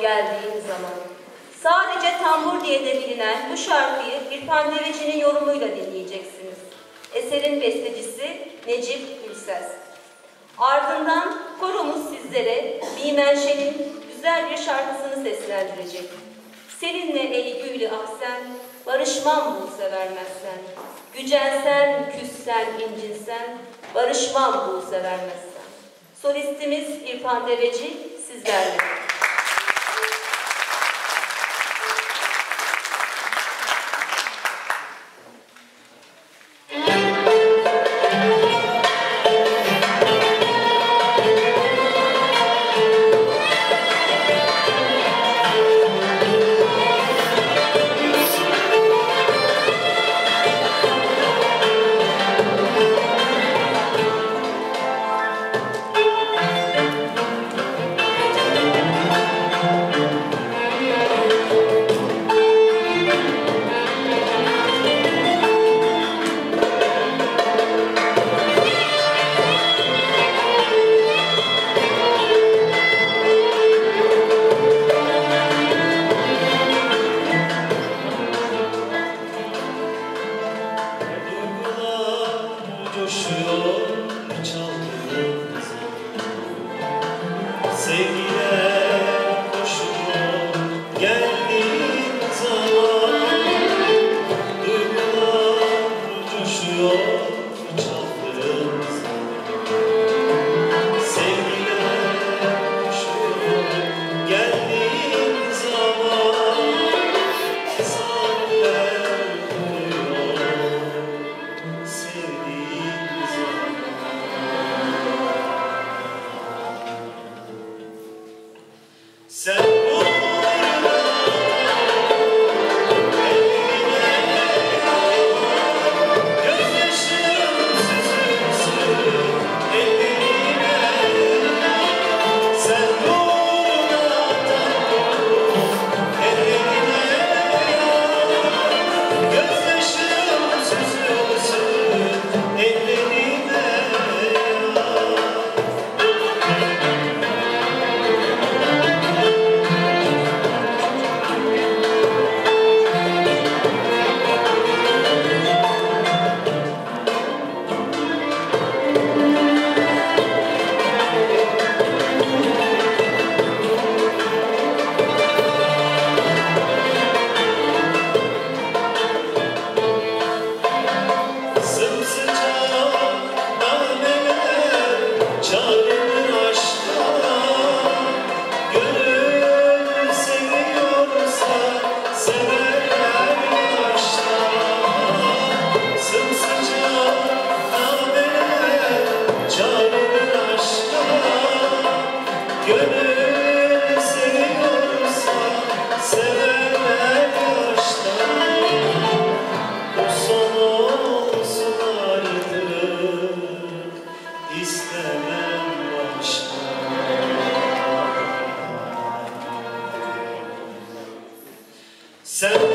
geldiğin zaman. Sadece tambur diye de bilinen bu şarkıyı bir pandevecinin yorumuyla dinleyeceksiniz. Eserin bestecisi Necip Gülses. Ardından korumuz sizlere Bimenşe'nin güzel bir şarkısını seslendirecek. Seninle ey güylü ahsen, barışmam bu vermezsen. Gücensen, küssen, incinsen, barışmam bu vermezsen. Solistimiz İrfan Deveci sizlerle. Coşuyor çaldığım Sevgiler koşuyor Seven.